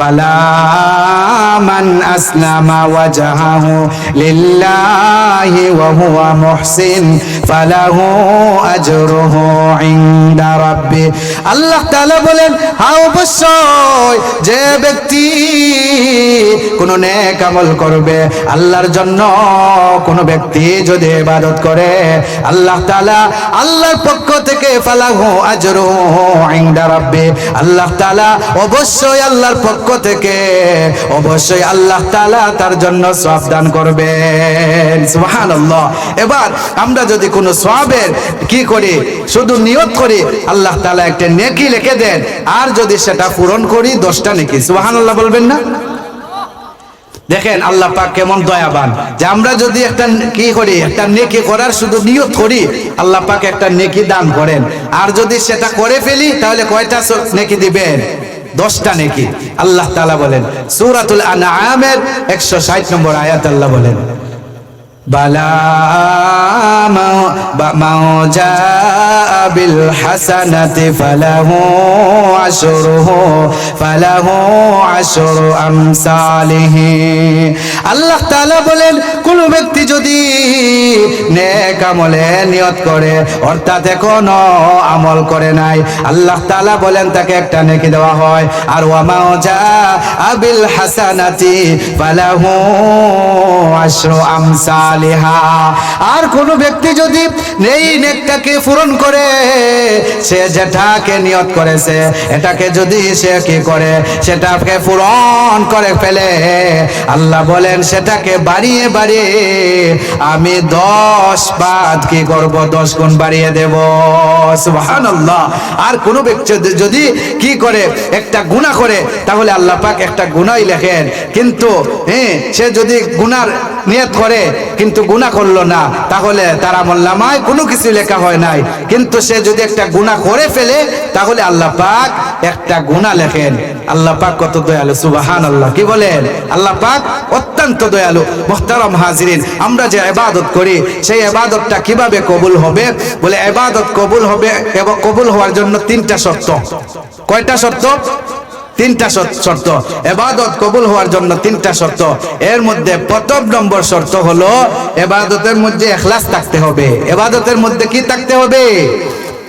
বালা মান আসলামা ওয়াজহাহু লিল্লাহি ওয়া হুয়া মুহসিন ফালাহু আজরুহু ইনদা রাব্বি। আল্লাহ তাআলা বলেন হ্যাঁ অবশ্যই, যে ব্যক্তি কোন নেক আমল করবে, আল্লাহর জন্য কোন ব্যক্তি যদি ইবাদত করে, আল্লাহ তাআলা আল্লাহর পক্ষ থেকে ফালাহু আজরুহু ইনদা রাব্বি। আল্লাহ তাআলা অবশ্যই আল্লাহর পক্ষ থেকে অবশ্যই আল্লাহ তাআলা তার জন্য সওয়াব দান করবেন। সুবহানাল্লাহ। এবার আমরা যদি কোনো সওয়াবের কি করি, শুধু নিয়ত করি, আল্লাহ তালা একটা নেকি লিখে দেন, আর যদি সেটা পূরণ করি, দশটা নেকি। সুবহানাল্লাহ বলবেন না? দেখেন আল্লাহ পাক কেমন দয়াবান। যে আমরা যদি একটা কি করি, একটা নেকি করার শুধু নিয়ত করি, আল্লাহ পাক একটা নেকি দান করেন। আর যদি সেটা করে ফেলি, তাহলে কয়টা নেকি দিবেন? দশটা নেকি? আল্লাহ তালা বলেন সুরাতুল আনা আমের একশো ষাট নম্বর আয়াত আল্লাহ বলেন বালা মাও- বা- মাও জাআ বিল হাসানাতি ফালাহু আশরুহু, ফালাহু আশরু আমসালিহি। আল্লাহ তাআলা বলেন, কোন ব্যক্তি যদি নেক আমলে নিয়ত করে, অর্থাৎ এখনও আমল করে নাই, আল্লাহ তাআলা বলেন তাকে একটা নেকি দেওয়া হয়। আর ওয়া মাও জাআ বিল হাসানাতি ফালাহু আশরু আমসালিহা আর কোন ব্যক্তি যদি এই নেকটাকে পূরণ করে, সে যেটাকে নিয়ত করেছে এটাকে যদি সে কি করে, সেটাকে পূরণ করে ফেলে। আল্লাহ বলেন, সেটাকে বাড়িয়ে বাড়িয়ে আমি দশ বাদ কি করব? দশ গুণ বাড়িয়ে দেব। সুবহানাল্লাহ। আর কোন ব্যক্তি যদি কি করে, একটা গুনাহ করে, তাহলে আল্লাহ পাক একটা গুণাই লেখেন। কিন্তু হ্যাঁ সে যদি গুনার নিয়ত করে কিন্তু গুনাহ করল না, তাহলে তার আমলনামায় কোনো কিছু লেখা হয় নাই। কিন্তু সে যদি একটা গুনাহ করে ফেলে, তাহলে আল্লাহ পাক একটা গুনাহ লেখেন। আল্লাহ পাক কত দয়ালু সুবাহান আল্লাহ কি বলেন? আল্লাহ পাক অত্যন্ত দয়ালু, মোহতারম হাজিরিন। আমরা যে এবাদত করি, সেই এবাদতটা কীভাবে কবুল হবে? বলে এবাদত কবুল হবে এবং কবুল হওয়ার জন্য তিনটা শর্ত। কয়টা শর্ত? তিনটা শর্ত- এবাদত কবুল হওয়ার জন্য তিনটা শর্ত। এর মধ্যে প্রথম নম্বর শর্ত হলো এবাদতের মধ্যে এখলাস থাকতে হবে। এবাদতের মধ্যে কি থাকতে হবে?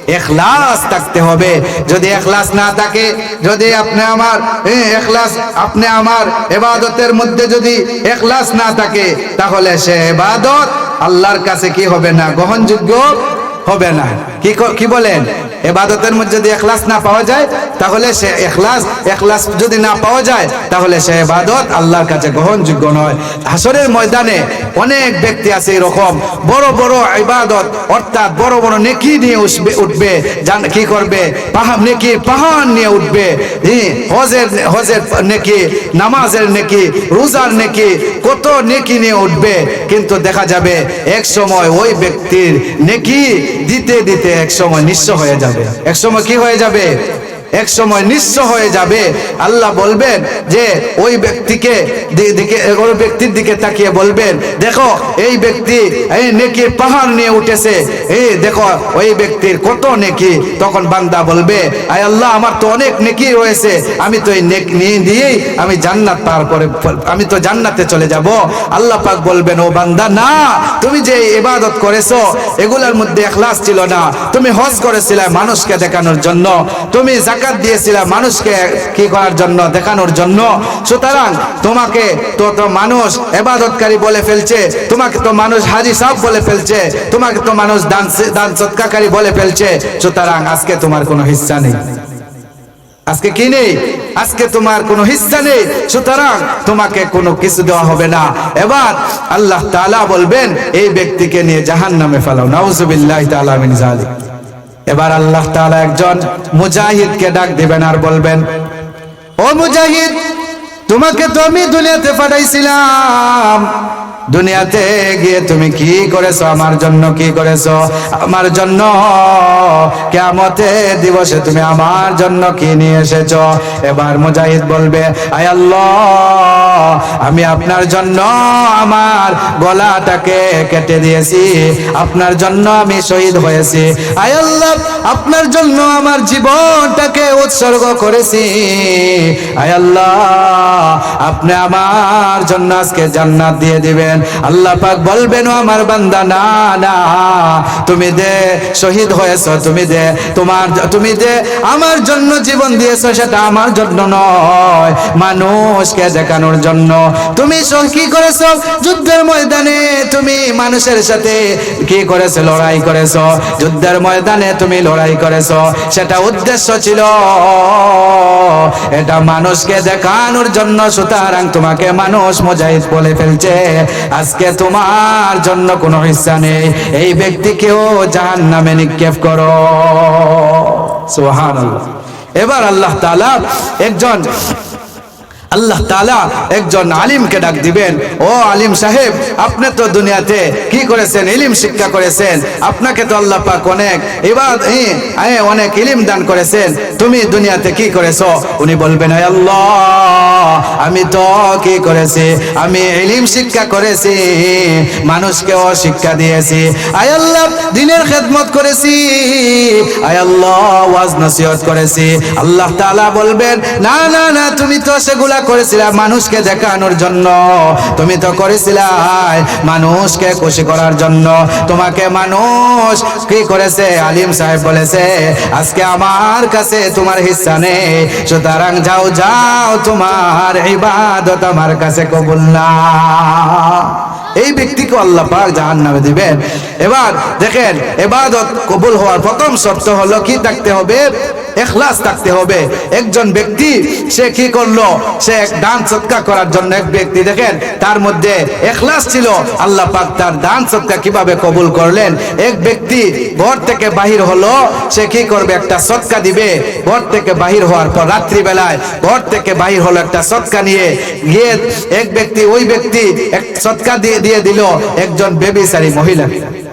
এখলাস থাকতে হবে। যদি এখলাস না থাকে, যদি আপনি আমার এখলাস, আপনি আমার এবাদতের মধ্যে যদি এখলাস না থাকে, তাহলে সে এবাদত আল্লাহর কাছে কি হবে না? গ্রহণযোগ্য হবে না। ক- কি বলেন? এবাদতের মধ্যে যদি এখলাস না পাওয়া যায় তাহলে সে এখলাস এখলাস যদি না পাওয়া যায় তাহলে সে এবাদত আল্লাহর কাছে গ্রহণযোগ্য নয়। হাসরের ময়দানে অনেক ব্যক্তি আছে এরকম বড় বড় ইবাদত অর্থাৎ বড় বড় নেকি নিয়ে উঠবে উঠবে জান কি করবে? পাহাড় নেকি পাহাড় নিয়ে উঠবে। হ্যাঁ, হজের হজের নেকি নামাজের নেকি রোজার নেকি কত নেকি নিয়ে উঠবে। কিন্তু দেখা যাবে এক সময় ওই ব্যক্তির নেকি দিতে দিতে এক সময় নিঃস্ব হয়ে যাবে। এক সময় কি হয়ে যাবে? এক সময় নিঃস্ব হয়ে যাবে। আল্লাহ বলবেন যে, ওই ব্যক্তিকে দিকে ওই ব্যক্তির দিকে তাকিয়ে বলবেন, দেখো, এই ব্যক্তি এই নেকি পাহাড় নিয়ে উঠেছে। এই দেখো, ওই ব্যক্তির কত নেকি। তখন বান্দা বলবে, আয় আল্লাহ, আমার তো অনেক নেকি রয়েছে। আমি তো এই নেক নিয়ে দিয়েই আমি জান্নাত পার করে আমি তো জান্নাতে চলে যাব। আল্লাহ পাক বলবেন, ও বান্দা, না, তুমি যে ইবাদত করেছ, এগুলোর মধ্যে এখলাস ছিল না। তুমি হজ করেছিলে মানুষকে দেখানোর জন্য। তুমি জাকাত দিয়েছিলে মানুষকে কি করার জন্য, দেখানোর জন্য। সুতরাং তোমাকে তো তো মানুষ এবাদতকারী বলে ফেলছে, তোমাকে তো মানুষ হাজি সাহেব বলে ফেলছে, তোমাকে তো মানুষ দান দান সৎকারী বলে ফেলছে। সুতরাং আজকে তোমার কোনো হিস্সা নেই। আজকে কি নেই? আজকে তোমার কোনো হিস্সা নেই। সুতরাং তোমাকে কোনো কিছু দেওয়া হবে না। এবার আল্লাহ তাআলা বলবেন, এই ব্যক্তিকে নিয়ে জাহান নামে ফেলাও। নাউজুবিল্লাহ তাআলা মিন জালিক এবার আল্লাহ তাআলা একজন মুজাহিদকে ডাক দিবেন আর বলবেন, ও মুজাহিদ, তোমাকে তো আমি দুনিয়াতে পাঠাইছিলাম। দুনিয়াতে গিয়ে তুমি কি করেছ? আমার জন্য কি করেছ? আমার জন্য কেমতে দিবসে তুমি আমার জন্য কি নিয়ে এসেছ? এবার মুজাহিদ বলবে, আয় আল্লাহ, আমি আপনার জন্য আমার গলাটাকে কেটে দিয়েছি। আপনার জন্য আমি শহীদ হয়েছি। আয় আল্লাহ, আপনার জন্য আমার জীবনটাকে উৎসর্গ করেছি। আয় আল্লাহ, আপনি আমার জন্য আজকে জান্নাত দিয়ে দিবেন। আল্লাহ পাক বলবেন আমার বান্দা, না না, তুমি দে শহীদ হয়েছো, তুমি দে তোমার, তুমি দে আমার জন্য জীবন দিয়েছ, সেটা আমার জন্য নয়, মানুষকে দেখানোর জন্য। তুমি কি করেছ? যুদ্ধের ময়দানে তুমি মানুষের সাথে কি করেছ? লড়াই করেছ। যুদ্ধের ময়দানে তুমি লড়াই করেছ। সেটা উদ্দেশ্য ছিল। এটা মানুষকে দেখানোর জন্য, সুতরাং তোমাকে মানুষ মুজাহিদ বলে ফেলছে। আজকে তোমার জন্য কোনো হিস্সা নেই। এই ব্যক্তিকেও জাহান নামে নিক্ষেপ করো। সোহান এবার আল্লাহ তাআলা একজন আল্লাহ তাআলা একজন আলিমকে ডাক দিবেন, ও আলিম সাহেব, আপনি তো দুনিয়াতে কি করেছেন? ইলিম শিক্ষা করেছেন, আপনাকে তো আল্লাহ পাক অনেক এবার অনেক ইলিম দান করেছেন, তুমি দুনিয়াতে কি করেছ? উনি বলবেন, "হে আল্লাহ, আমি তো কি করেছি? আমি ইলিম শিক্ষা করেছি মানুষকেও শিক্ষা দিয়েছি। আয় আল্লাহ, দিনের খেদমত করেছি। আয় আল্লাহ, ওয়াজ নসিহত করেছি। আল্লাহ তাআলা বলবেন, না না না, তুমি তো সেগুলা করেছিলে মানুষকে দেখানোর জন্য। তুমি তো করেছিলে মানুষকে খুশি করার জন্য। তোমাকে মানুষ কি করেছে? আলিম সাহেব বলেছে, আজকে আমার কাছে তোমার হিস্সা নেই। সুতরাং যাও যাও, তোমার ইবাদত আমার কাছে কবুল না। এই ব্যক্তিকে আল্লাহ পাক জাহান নামে দিবেন। এবার দেখেন এবাদত কবুল হওয়ার প্রথম শর্ত হলো কি থাকতে হবে? এখলাস থাকতে হবে। একজন ব্যক্তি, সে কি করল? সে এক দান সৎকা করার জন্য এক ব্যক্তি, দেখেন, তার মধ্যে এখলাস ছিল। আল্লাহ পাক তার দান সৎকা কীভাবে কবুল করলেন? এক ব্যক্তি ঘর থেকে বাহির হলো, সে কি করবে? একটা সৎকা দিবে। ঘর থেকে বাহির হওয়ার পর রাত্রি বেলায় ঘর থেকে বাহির হলো একটা সৎকা নিয়ে গিয়ে এক ব্যক্তি, ওই ব্যক্তি এক সৎকা দিয়ে দিয়ে দিল। একজন বেবিচারী মহিলাকে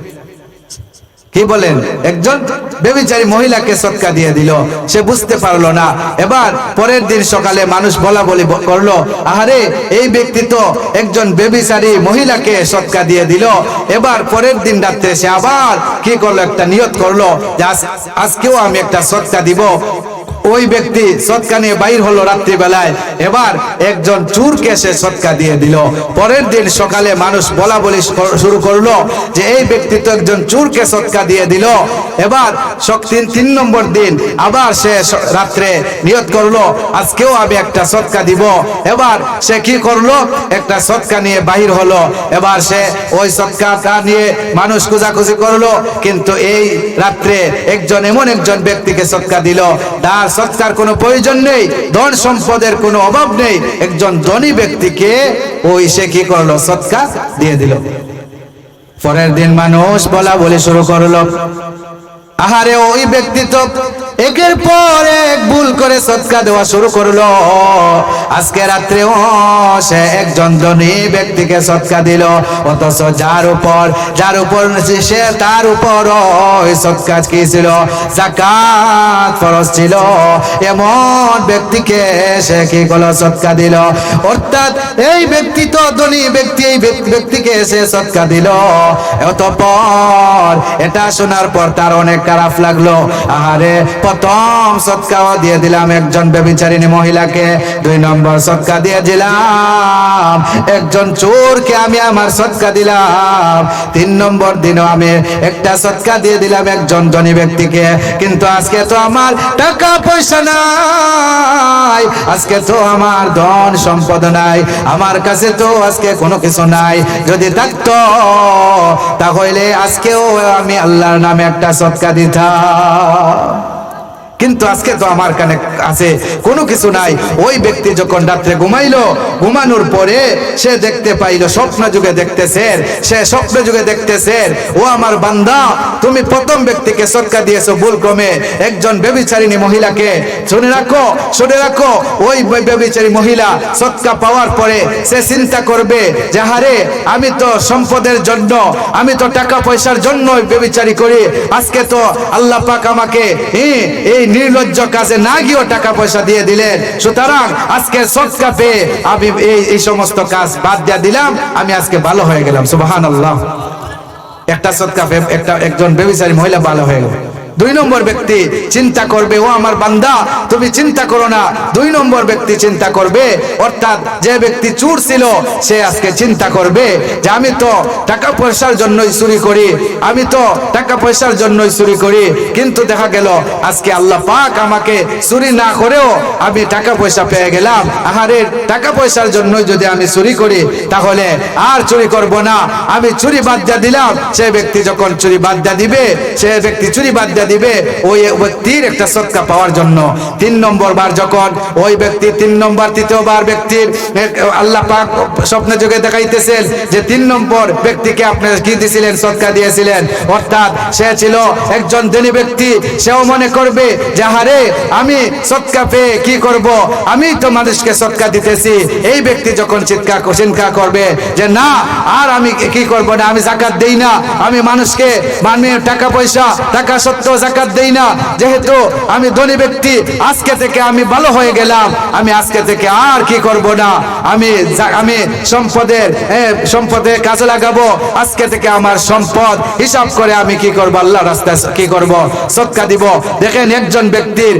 কি বলেন? একজন বেবিচারী মহিলাকে সৎকা দিয়ে দিল। সে বুঝতে পারল না। এবার পরের দিন সকালে মানুষ বলা বলি করল, আহারে, এই ব্যক্তি তো একজন বেবিচারী মহিলাকে সৎকা দিয়ে দিল। এবার পরের দিন রাত্রে সে আবার কি করল? একটা নিয়ত করল আজকেও আমি একটা সৎকা দিব। ওই ব্যক্তি সৎকা নিয়ে বাইর হলো রাত্রি বেলায় এবার একজন চুরকে সে সৎকা দিয়ে দিল। পরের দিন সকালে মানুষ বলা বলি শুরু করল যে, এই ব্যক্তি তো একজন চুরকে সৎকা দিয়ে দিল। এবার শক্তি তিন নম্বর দিন আবার সে রাত্রে নিয়ত করল, আজকেও আমি একটা সৎকা দিব। এবার সে কি করল? একটা সৎকা নিয়ে বাহির হলো। এবার সে ওই সৎকাটা নিয়ে মানুষ খোঁজাখুঁজি করল, কিন্তু এই রাত্রে একজন এমন একজন ব্যক্তিকে সৎকা দিল। তার সৎকার কোনো প্রয়োজন নেই, ধন সম্পদের কোনো অভাব নেই, একজন ধনী ব্যক্তিকে ওই সে কি করল? সৎকার দিয়ে দিল। পরের দিন মানুষ বলা বলে শুরু করল। আহারে ওই ব্যক্তি তো একের পর এক ভুল করে সৎকা দেওয়া শুরু করল। আজকে রাত্রে ও সে একজন ধনী ব্যক্তিকে সৎকা দিল। অথচ যার উপর যার উপর সে তার উপর ওই সৎকাজ কি ছিল? জাকাত ফরজ ছিল। এমন ব্যক্তিকে সে কি করল? সৎকা দিল। অর্থাৎ এই ব্যক্তি তো ধনী ব্যক্তি, এই ব্যক্তিকে সে সৎকা দিল। অতঃপর এটা শোনার পর তার অনেক খারাপ লাগল। আহারে প্রথম সৎকাও দিয়ে দিলাম একজন বেবিচারিণী মহিলাকে। দুই নম্বর সৎকা দিয়ে দিলাম, একজন চোরকে আমি আমার সৎকা দিলাম। তিন নম্বর দিনও আমি একটা সৎকা দিয়ে দিলাম একজন ধনী ব্যক্তিকে। কিন্তু আজকে তো আমার টাকা পয়সা নাই, আজকে তো আমার ধন সম্পদ নাই, আমার কাছে তো আজকে কোনো কিছু নাই। যদি থাকতো, তাহলে আজকেও আমি আল্লাহর নামে একটা সৎকা দিতাম। কিন্তু আজকে তো আমার কানে আছে কোনো কিছু নাই। ওই ব্যক্তি যখন রাত্রে ঘুমাইলো, ঘুমানোর পরে সে দেখতে পাইলো, স্বপ্ন যুগে দেখতেছে সে স্বপ্ন যুগে দেখতেছে ও আমার বান্দা, তুমি প্রথম ব্যক্তিকে সৎকা দিয়েছ ভুল ক্রমে একজন বেবিচারিণী মহিলাকে শুনে রাখো শুনে রাখো, ওই বেবিচারী মহিলা সৎকা পাওয়ার পরে সে চিন্তা করবে যে, হারে, আমি তো সম্পদের জন্য, আমি তো টাকা পয়সার জন্য বেবিচারি করি। আজকে তো আল্লাহ পাক আমাকে এই নির্লজ্জ কাজে না গিয়েও টাকা পয়সা দিয়ে দিলেন। সুতরাং আজকে সৎকা পেয়ে আমি এই এই সমস্ত কাজ বাদ দিয়ে দিলাম। আমি আজকে ভালো হয়ে গেলাম সুবাহান আল্লাহ একটা সৎকা পেয়ে একটা একজন বেবিচারী মহিলা ভালো হয়ে গেল। দুই নম্বর ব্যক্তি চিন্তা করবে, ও আমার বান্দা, তুমি চিন্তা করো না। দুই নম্বর ব্যক্তি চিন্তা করবে, অর্থাৎ যে ব্যক্তি চুর ছিল, সে আজকে চিন্তা করবে যে আমি তো টাকা পয়সার জন্যই চুরি করি, আমি তো টাকা পয়সার জন্যই চুরি করি। কিন্তু দেখা গেল, আজকে আল্লাহ পাক আমাকে চুরি না করেও আমি টাকা পয়সা পেয়ে গেলাম। আহারে, টাকা পয়সার জন্যই যদি আমি চুরি করি, তাহলে আর চুরি করব না। আমি চুরি বাদ দিয়া দিলাম, সে ব্যক্তি যখন চুরি বাদ দিয়া দিবে, সে ব্যক্তি চুরি বাদ দিয়া দিবে, ওই ব্যক্তির একটা সৎকা পাওয়ার জন্য। তিন নম্বর বার যখন ওই ব্যক্তি, তিন নম্বর তৃতীয়বার ব্যক্তির, আল্লাহ পাক স্বপ্নে যোগে দেখাইতেছেন যে তিন নম্বর ব্যক্তিকে আপনি কি দিয়েছিলেন সৎকা দিয়েছিলেন। অর্থাৎ সে ছিল একজন ধনী ব্যক্তি, সেও মনে করবে যে হারে আমি সৎকা পেয়ে কি করব? আমি তো মানুষকে সৎকা দিতেছি। এই ব্যক্তি যখন চিৎকার, চিন্তা করবে যে, না, আর আমি কি করব না? আমি জাকাত দেই না। আমি মানুষকে মানে টাকা পয়সা, টাকা সত্য জাকাত দেই না। যেহেতু আমি ধনী ব্যক্তি, আজকে থেকে আমি ভালো হয়ে গেলাম। আমি আজকে থেকে আর কি করব না? আমি আমি সম্পদের সম্পদে কাজে লাগাবো। আজকে থেকে আমার সম্পদ, হিসাব করে আমি কি করব? আল্লাহ রাস্তায় কি করব? সৎকা দিব। দেখেন একজন ব্যক্তির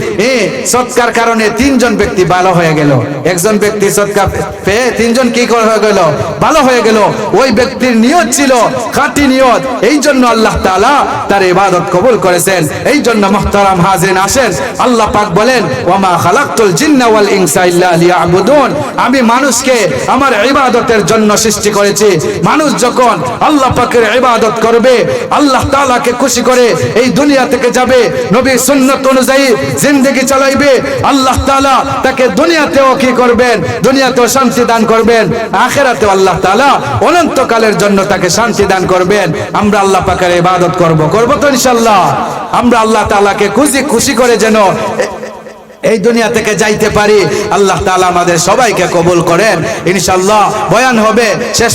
সৎকার কারণে তিনজন ব্যক্তি ভালো হয়ে গেল। একজন ব্যক্তি সৎকা পেয়ে তিনজন কি হয়ে গেল? ভালো হয়ে গেল। ওই ব্যক্তির নিয়ত ছিল খাঁটি নিয়ত। এই জন্য আল্লাহ তাআলা তার ইবাদত কবুল করেছেন। এই জন্য মুহতারাম হাজিরিন আসেন। আল্লাহ পাক বলেন, ওয়ামা খালাকতুল জিন্না ওয়াল ইনসা ইল্লা লিয়াবুদুন। আমি মানুষকে আমার ইবাদতের জন্য সৃষ্টি করেছি। মানুষ যখন আল্লাহ পাকের ইবাদত করবে, আল্লাহ তাআলাকে খুশি করে এই দুনিয়া থেকে যাবে। নবীর সুন্নাত অনুযায়ী জিন্দেগি চালাইবে। আল্লাহ তাআলা তাকে দুনিয়াতেও কি করবেন? দুনিয়াতেও শান্তি দান করবেন। আখেরাতেও আল্লাহ তাআলা অনন্তকালের জন্য তাকে শান্তি দান করবেন। আমরা আল্লাহ পাকের ইবাদত করব। করব তো ইনশাআল্লাহ। আমরা আল্লাহ তালাকে খুশি খুশি করে যেন এই দুনিয়া থেকে যাইতে পারি। আল্লাহ তালা আমাদের সবাইকে কবুল করেন। ইনশাল্লাহ বয়ান হবে। শেষ